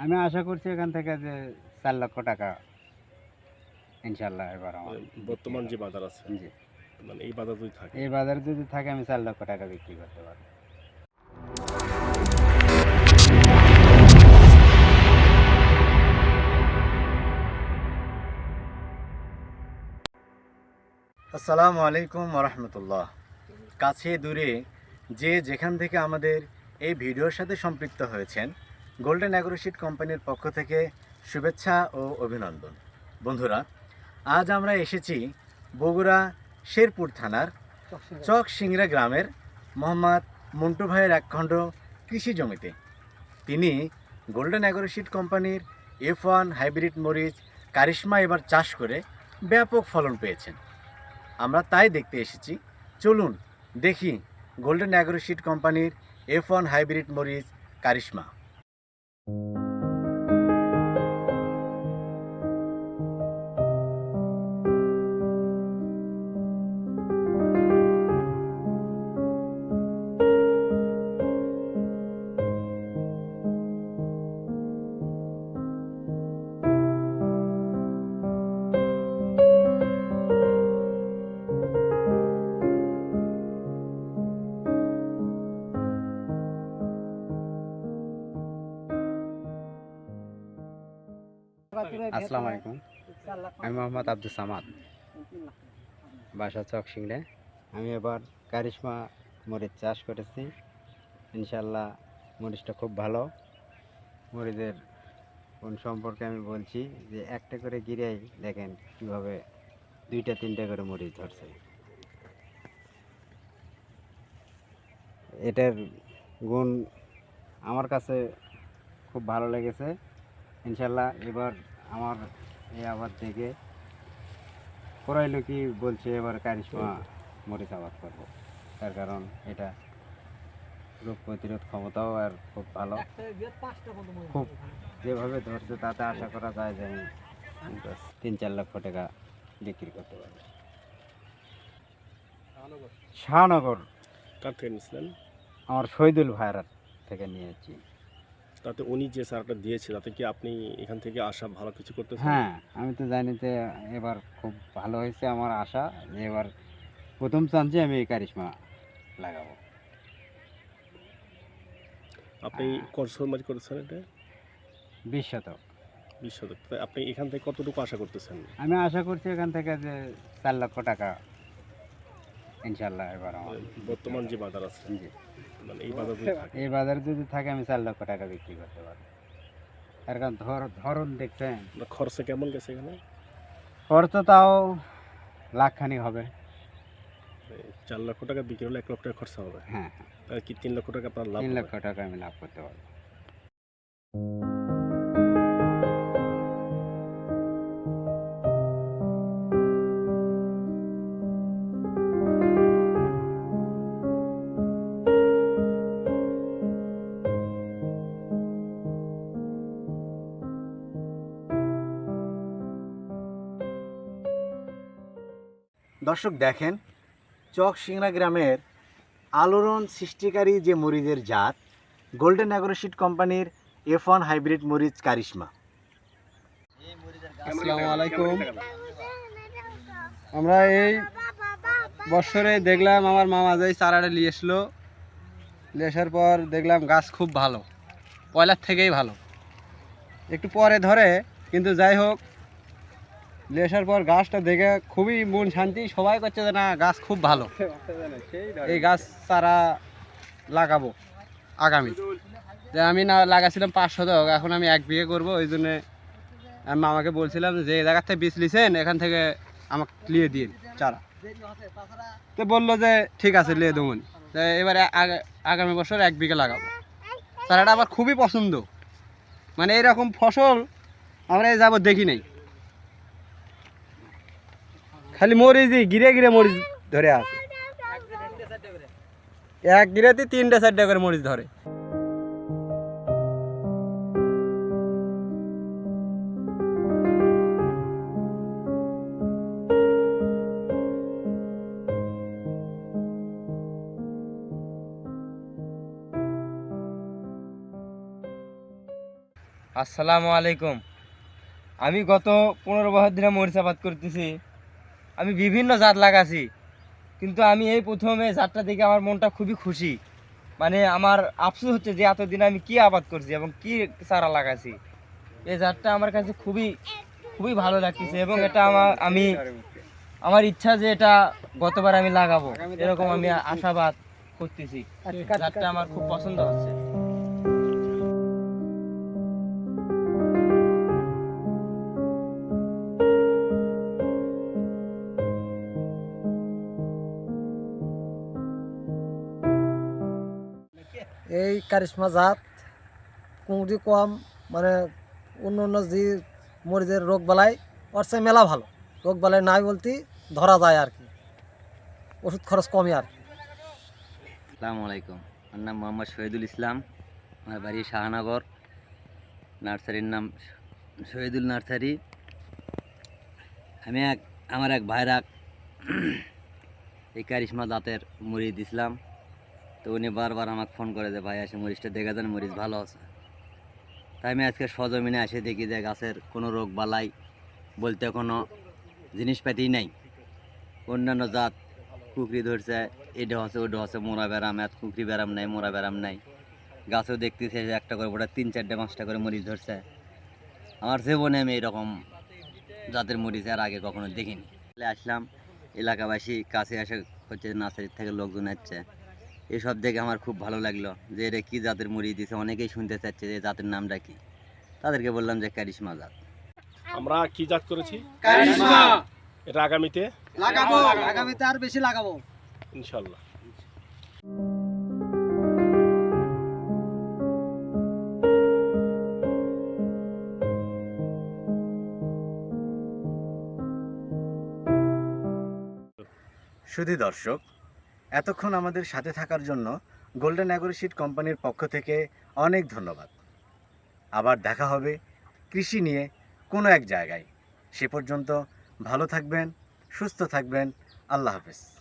আমি আশা করছি এখান থেকে যে চার লক্ষ টাকা ইনশাল্লাহ এবার আমার মানে বর্তমান যে বাজার আছে জি। মানে এই বাজার যদি থাকে। এই বাজারে যদি থাকে আমি চার লক্ষ টাকা বিক্রি করতে পারব। আসসালামু আলাইকুম রহমতুল্লাহ কাছে দূরে যে যেখান থেকে আমাদের এই ভিডিওর সাথে সম্পৃক্ত হয়েছেন গোল্ডেন অ্যাগ্রোশিট কোম্পানির পক্ষ থেকে শুভেচ্ছা ও অভিনন্দন। বন্ধুরা, আজ আমরা এসেছি বগুড়া শেরপুর থানার চক সিংড়া গ্রামের মোহাম্মদ মন্টু ভাইয়ের একখণ্ড কৃষি জমিতে। তিনি গোল্ডেন অ্যাগ্রোশিট কোম্পানির এফ ওয়ান হাইব্রিড মরিচ, কারিশমা এবার চাষ করে ব্যাপক ফলন পেয়েছেন। আমরা তাই দেখতে এসেছি। চলুন দেখি গোল্ডেন অ্যাগ্রোশিট কোম্পানির এফ ওয়ান হাইব্রিড মরিচ, কারিশমা। Thank you. আসসালামু আলাইকুম। আমি মোহাম্মদ আব্দুল সামাদ। বাসা চক সিংড়ে আমি এবার কারিশমা মরিচ চাষ করেছি ইনশাল্লাহ মরিচটা খুব ভালো। মরিচের কোন সম্পর্কে আমি বলছি যে একটা করে গিরেই দেখেন কীভাবে দুইটা তিনটা করে মরিচ ধরছে। এটার গুণ আমার কাছে খুব ভালো লেগেছে। ইনশাল্লাহ এবার আমার এই আবাদ থেকে। পড়াই লোকই বলছে এবার কারিশমা মরিচ আবাদ করব। তার কারণ এটা রোগ প্রতিরোধ ক্ষমতাও আর খুব ভালো। খুব যেভাবে ধরছে তাতে আশা করা যায় যে আমি তিন চার লক্ষ টাকা বিক্রি করতে পারব। শাহনগর। কার থেকে নিয়েছিলেন? আমার শহীদুল ভাইয়ার থেকে নিয়েছি। তাতে উনি যে সারটা দিয়েছে তাতে কি আপনি এখান থেকে আশা ভালো কিছু করতেছেন? হ্যাঁ আমি তো জানি যে এবার খুব ভালো হয়েছে আমার আশা যে এবার প্রথম চান্সে আমি এই কারিশমা লাগাবো। আপনি কত মারি করেছেন এটা? বিশ শতক। বিশ শতক। আপনি এখান থেকে কতটুকু আশা করতেছেন? আমি আশা করছি এখান থেকে যে চার লক্ষ টাকা ইনশাল্লাহ এবার মানে বর্তমান যে বাজার আছে। জি। এই বাজার যদি থাকে। আমি চার লক্ষ টাকা বিক্রি করতে পারব। আর কারণ ধর ধরন দেখছেন? খরচা কেমন গেছে এখানে? খরচা তাও লাখখানি হবে। চার লক্ষ টাকা বিক্রি হলে এক লক্ষ টাকা খরচা হবে। হ্যাঁ। তাহলে কি তিন লক্ষ টাকা আপনার লাভ তিন লক্ষ টাকা আমি লাভ করতে পারব। দর্শক দেখেন চক সিংড়া গ্রামের আলোড়ন সৃষ্টিকারী যে মরিচের জাত গোল্ডেন অ্যাগ্রোশিট কোম্পানির এফ ওয়ান হাইব্রিড মরিচ কারিশমা। আসসালামু আলাইকুম। আমরা এই বছরে দেখলাম আমার মামা যাই চারাটা নিয়ে এসলো। নিয়ে আসার পর দেখলাম গাছ খুব ভালো পয়লার থেকেই ভালো। একটু পরে ধরে কিন্তু যাই হোক নিয়ে আসার পর গাছটা দেখে খুবই মন শান্তি, সবাই করছে যে না, গাছ খুব ভালো। এই গাছ চারা লাগাবো আগামী। যে আমি না লাগাছিলাম পাঁচ শতক, এখন আমি এক বিঘে করব, ওই জন্যে আমি মামাকে বলছিলাম যে জায়গার থেকে বীজ লিছেন, এখান থেকে আমাকে নিয়ে দিন চারা। তো বলল যে, ঠিক আছে নিয়ে দেবো। এবারে আগামী বছর এক বিঘে লাগাবো। চারাটা আমার খুবই পছন্দ। মানে এরকম ফসল আমরা এই যাব দেখি নাই। খালি মরিচই গিরে গিরে মরিচ ধরে আছে। এক গিরেতে তিনটে চারটে করে মরিচ ধরে। আসসালামু আলাইকুম। আমি গত পনেরো বছর ধরে মরিচ আবাদ করতেছি। আমি বিভিন্ন জাত লাগাছি কিন্তু আমি এই প্রথমে জাতটা দেখে আমার মনটা খুবই খুশি। মানে আমার আফসোস হচ্ছে যে এতদিন আমি কি আবাদ করছি এবং কি চারা লাগাছি। এই জাতটা আমার কাছে খুবই খুবই ভালো লাগতেছে এবং এটা আমার আমি আমার ইচ্ছা যে এটা গতবার আমি লাগাবো। এরকম আমি আশাবাদ করতেছি। জাতটা আমার খুব পছন্দ হচ্ছে। এই কারিশমা জাত, কুঁড়ি কম মানে অন্য অন্য যে মরিচের রোগ বালাই, ওর চেয়ে মেলা ভালো। রোগ বালাই নাই বলতে ধরা যায় আর কি। ওষুধ খরচ কমই আর কি। আসসালামু আলাইকুম। আমার নাম মোহাম্মদ শহীদুল ইসলাম। আমার বাড়ি শাহনগর। নার্সারির নাম শহীদুল নার্সারি। আমি এক আমার এক ভাইরা এই কারিশমা দাঁতের মুড়ি দিছিলাম। তো উনি বারবার আমাকে ফোন করে যে, ভাই, আসে মরিচটা, দেখা যান মরিচ ভালো আছে। তাই আমি আজকে সজমিনে এসে দেখি যে, গাছের কোনো রোগ বালাই বলতে কোনো জিনিসপাতি নেই। অন্যান্য জাত কুকরি ধরছে এটা হচ্ছে ওটা হচ্ছে মোরা ব্যারাম এত কুকরি ব্যারাম নাই, মোরা ব্যারাম নাই। গাছেও দেখতেছে একটা করে ওটা তিন চারটে, পাঁচটা করে মরিচ ধরছে। আমার জীবনে আমি এরকম জাতের মরিচ আর আগে কখনো দেখিনি। আসলাম, এলাকাবাসী কাছে এসে হচ্ছে নার্সারির থেকে লোকজন আসছে। এসব দেখে আমার খুব ভালো লাগল যে এটা কী জাতের মুড়ি দিছে অনেকেই শুনতে চাচ্ছে যে জাতের নামটা কি। তাদেরকে বললাম যে ক্যারিশমা জাত। আমরা কি জাত করেছি? কারিশমা। এটা আগামীতে? লাগাবো আগামীতে আর বেশি লাগাবো। ইনশাল্লাহ। শুধু দর্শক এতক্ষণ আমাদের সাথে থাকার জন্য গোল্ডেন অ্যাগ্রোশিট কোম্পানির পক্ষ থেকে অনেক ধন্যবাদ। আবার দেখা হবে কৃষি নিয়ে কোনো এক জায়গায়। সে পর্যন্ত ভালো থাকবেন, সুস্থ থাকবেন। আল্লাহ হাফেজ।